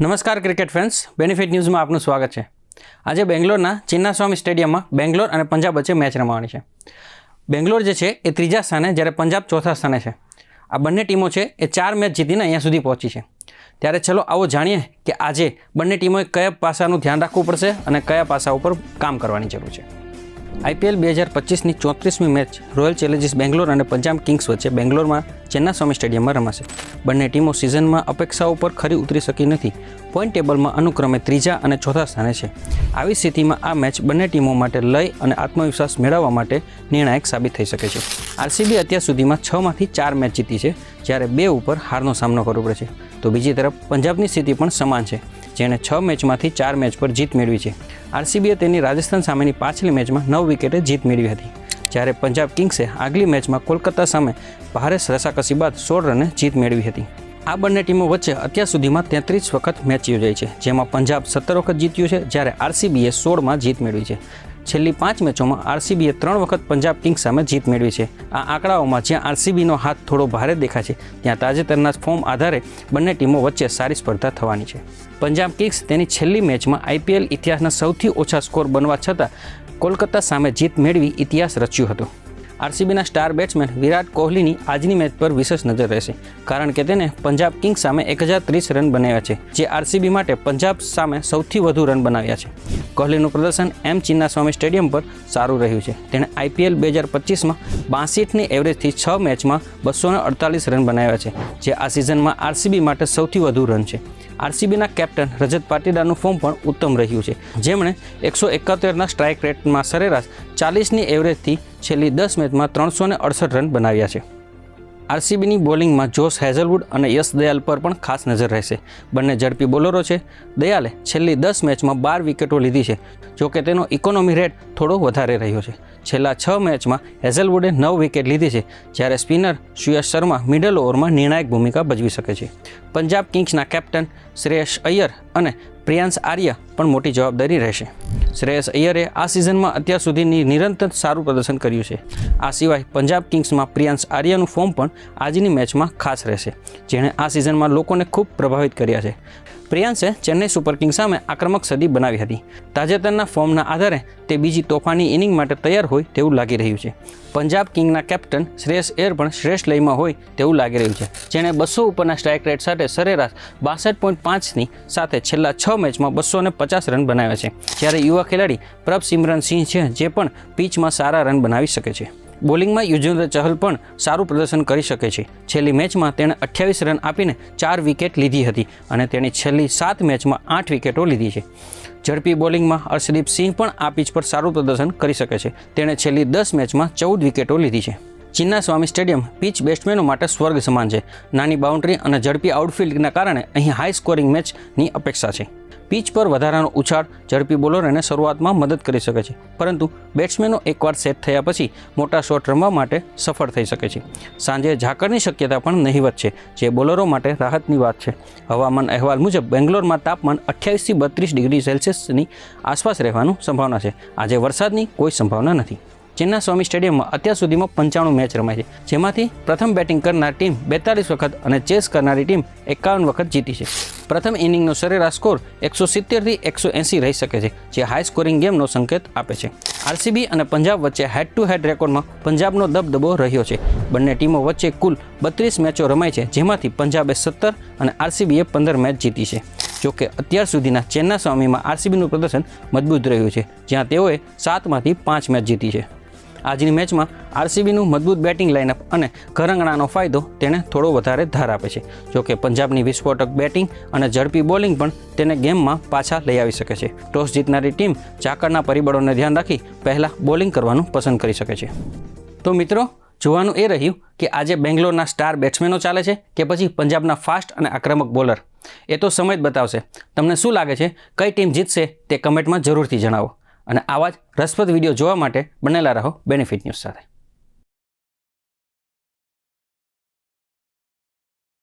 નમસ્કાર cricket fans benefit ન્યૂઝમાં આપનું સ્વાગત છે. આજે બેંગ્લોરના ચિન્નાસ્વામી સ્ટેડિયમમાં બેંગ્લોર અને પંજાબ વચ્ચે મેચ રમવાની છે. બેંગ્લોર જે છે એ ત્રીજા સ્થાને, જ્યારે પંજાબ ચોથા સ્થાને છે. આ બંને ટીમો છે એ ચાર મેચ જીતીને અહીંયા સુધી પહોંચી છે. ત્યારે ચલો આવો જાણીએ કે આજે બંને ટીમોએ કયા પાસાનું ધ્યાન રાખવું પડશે અને કયા પાસા ઉપર કામ કરવાની જરૂર છે. આઈપીએલ બે હજાર પચીસની ચોત્રીસમી મેચ રોયલ ચેલેન્જર્સ બેંગ્લોર અને પંજાબ કિંગ્સ વચ્ચે બેંગ્લોરમાં ચેન્નાસ્વામી સ્ટેડિયમમાં રમાશે. બંને ટીમો સિઝનમાં અપેક્ષાઓ પર ખરી ઉતરી શકી નથી. પોઈન્ટ ટેબલમાં અનુક્રમે ત્રીજા અને ચોથા સ્થાને છે. આવી સ્થિતિમાં આ મેચ બંને ટીમો માટે લય અને આત્મવિશ્વાસ મેળવવા માટે નિર્ણાયક સાબિત થઈ શકે છે. આરસીબી અત્યાર સુધીમાં છમાંથી ચાર મેચ જીતી છે, જ્યારે બે ઉપર હારનો સામનો કરવો પડે છે. તો બીજી તરફ પંજાબની સ્થિતિ પણ સમાન છે, જેણે છ મેચમાંથી ચાર મેચ પર જીત મેળવી છે. આરસીબીએ તેની રાજસ્થાન સામેની પાછલી મેચમાં નવ વિકેટે જીત મેળવી હતી. જ્યારે પંજાબ કિંગ્સે આગલી મેચમાં કોલકાતા સામે ભારે રસાકસી બાદ સોળ રને જીત મેળવી હતી. આ બંને ટીમો વચ્ચે અત્યાર સુધીમાં તેત્રીસ વખત મેચ યોજાઈ છે, જેમાં પંજાબ સત્તર વખત જીત્યું છે, જ્યારે આરસીબીએ સોળમાં જીત મેળવી છે. છેલ્લી પાંચ મેચોમાં આરસીબીએ ત્રણ વખત પંજાબ કિંગ્સ સામે જીત મેળવી છે. આ આંકડાઓમાં જ્યાં આરસીબીનો હાથ થોડો ભારે દેખાય છે, ત્યાં તાજેતરના ફોર્મ આધારે બંને ટીમો વચ્ચે સારી સ્પર્ધા થવાની છે. પંજાબ કિંગ્સ તેની છેલ્લી મેચમાં આઈપીએલ ઇતિહાસના સૌથી ઓછા સ્કોર બનવા છતાં કોલકાતા સામે જીત મેળવી ઇતિહાસ રચ્યો હતો. આરસીબીના સ્ટાર બેટ્સમેન વિરાટ કોહલીની આજની મેચ પર વિશેષ નજર રહેશે. કારણ કે તેને પંજાબ કિંગ્સ સામે એક હજાર ત્રીસ રન બનાવ્યા છે, જે આરસીબી માટે પંજાબ સામે સૌથી વધુ રન બનાવ્યા છે. કોહલીનું પ્રદર્શન એમ ચિન્નાસ્વામી સ્ટેડિયમ પર સારું રહ્યું છે. તેણે આઈપીએલ બે હજાર પચીસમાં બાસઠની એવરેજથી છ મેચમાં બસો અડતાલીસ રન બનાવ્યા છે, જે આ સિઝનમાં આરસીબી માટે સૌથી વધુ રન છે. આરસીબીના કેપ્ટન રજત પાટીદારનું ફોર્મ પણ ઉત્તમ રહ્યું છે, જેમણે એકસો એકાતેરના સ્ટ્રાઇક રેટમાં સરેરાશ ચાલીસની એવરેજથી છેલ્લી દસ મેચમાં ત્રણસો ને અડસઠ રન બનાવ્યા છે. આરસીબીની બોલિંગમાં જોશ હેઝલવુડ અને યશ દયાલ પર પણ ખાસ નજર રહેશે. બંને ઝડપી બોલરો છે. દયાલે છેલ્લી દસ મેચમાં બાર વિકેટો લીધી છે. જોકે તેનો ઇકોનોમી રેટ થોડો વધારે રહ્યો છે. છેલ્લા છ મેચમાં હેઝલવુડે નવ વિકેટ લીધી છે, જ્યારે સ્પિનર સુયશ શર્મા મિડલ ઓવરમાં નિર્ણાયક ભૂમિકા ભજવી શકે છે. પંજાબ કિંગ્સના કેપ્ટન શ્રેયસ અય્યર અને પ્રિયાંશ આર્ય પણ મોટી જવાબદારી રહેશે. શ્રેયસ અય્યરે આ સિઝનમાં અત્યાર સુધીની નિરંતર સારું પ્રદર્શન કર્યું છે. આ સિવાય પંજાબ કિંગ્સમાં પ્રિયાંશ આર્યનું ફોર્મ પણ આજની મેચમાં ખાસ રહેશે, જેણે આ સિઝનમાં લોકોને ખૂબ પ્રભાવિત કર્યા છે. પ્રિયાંશે ચેન્નઈ સુપર કિંગ્સ સામે આક્રમક સદી બનાવી હતી. તાજેતરના ફોર્મના આધારે તે બીજી તોફાની ઇનિંગ માટે તૈયાર હોય તેવું લાગી રહ્યું છે. પંજાબ કિંગના કેપ્ટન શ્રેયસ એર પણ શ્રેષ્ઠ લયમાં હોય તેવું લાગી રહ્યું છે, જેણે બસો ઉપરના સ્ટ્રાઇક રેટ સાથે સરેરાશ બાસઠ પોઈન્ટ પાંચની સાથે છેલ્લા છ મેચમાં બસો પચાસ રન બનાવ્યા છે, જ્યારે યુવા ખેલાડી પ્રભ સિમરન સિંહ છે જે પણ પીચમાં સારા રન બનાવી શકે છે. બોલિંગમાં યુજવેન્દ્ર ચહલ પણ સારું પ્રદર્શન કરી શકે છે. છેલ્લી મેચમાં તેણે અઠ્યાવીસ રન આપીને ચાર વિકેટ લીધી હતી અને તેણે છેલ્લી સાત મેચમાં આઠ વિકેટો લીધી છે. ઝડપી બોલિંગમાં હર્ષદીપ સિંહ પણ આ પિચ પર સારું પ્રદર્શન કરી શકે છે. તેણે છેલ્લી દસ મેચમાં ચૌદ વિકેટો લીધી છે. ચિન્ના સ્વામી સ્ટેડિયમ પિચ બેટ્સમેનો માટે સ્વર્ગ સમાન છે. નાની બાઉન્ડ્રી અને ઝડપી આઉટફિલ્ડના કારણે અહીં હાઈ સ્કોરિંગ મેચની અપેક્ષા છે. પિચ પર વધારાનો ઉછાળ ઝડપી બોલરોને શરૂઆતમાં મદદ કરી શકે છે. પરંતુ બેટ્સમેનો એકવાર સેટ થયા પછી મોટા શોટ રમવા માટે સફળ થઈ શકે છે. સાંજે ઝાકરની શક્યતા પણ નહીવત છે, જે બોલરો માટે રાહતની વાત છે. હવામાન અહેવાલ મુજબ બેંગ્લોરમાં તાપમાન અઠ્યાવીસથી બત્રીસ ડિગ્રી સેલ્સિયસની આસપાસ રહેવાનું સંભાવના છે. આજે વરસાદની કોઈ સંભાવના નથી. ચેન્ના સ્વામી સ્ટેડિયમમાં અત્યાર સુધીમાં પંચાણું મેચ રમાય છે. જેમાંથી પ્રથમ બેટિંગ કરનાર ટીમ બેતાલીસ વખત અને ચેસ કરનારી ટીમ એકાવન વખત જીતી છે. પ્રથમ ઇનિંગનો સરેરાશ સ્કોર એકસો સિત્તેરથી એકસો એંસી રહી શકે છે, જે હાઈ સ્કોરિંગ ગેમનો સંકેત આપે છે. આરસીબી અને પંજાબ વચ્ચે હેડ ટુ હેડ રેકોર્ડમાં પંજાબનો દબદબો રહ્યો છે. બંને ટીમો વચ્ચે કુલ બત્રીસ મેચો રમાય છે, જેમાંથી પંજાબે સત્તર અને આરસીબીએ પંદર મેચ જીતી છે. જોકે અત્યાર સુધીના ચેન્ના સ્વામીમાં આરસીબીનું પ્રદર્શન મજબૂત રહ્યું છે, જ્યાં તેઓએ સાતમાંથી પાંચ મેચ જીતી છે. આજની મેચમાં આરસીબીનું મજબૂત બેટિંગ લાઇનઅપ અને ઘરંગણાનો ફાયદો તેને થોડો વધારે ધાર આપે છે. જોકે પંજાબની વિસ્ફોટક બેટિંગ અને ઝડપી બોલિંગ પણ તેને ગેમમાં પાછા લઈ આવી શકે છે. ટોસ જીતનારી ટીમ ઝાકળના પરિબળોને ધ્યાન રાખી પહેલાં બોલિંગ કરવાનું પસંદ કરી શકે છે. તો મિત્રો, જોવાનું એ રહ્યું કે આજે બેંગ્લોરના સ્ટાર બેટ્સમેનો ચાલે છે કે પછી પંજાબના ફાસ્ટ અને આક્રમક બોલર? એ તો સમય જ બતાવશે. તમને શું લાગે છે? કઈ ટીમ જીતશે તે કમેન્ટમાં જરૂરથી જણાવો. અને આવા જ રસપ્રદ વીડિયો જોવા માટે બનેલા રહો બેનિફિટ ન્યૂઝ સાથે.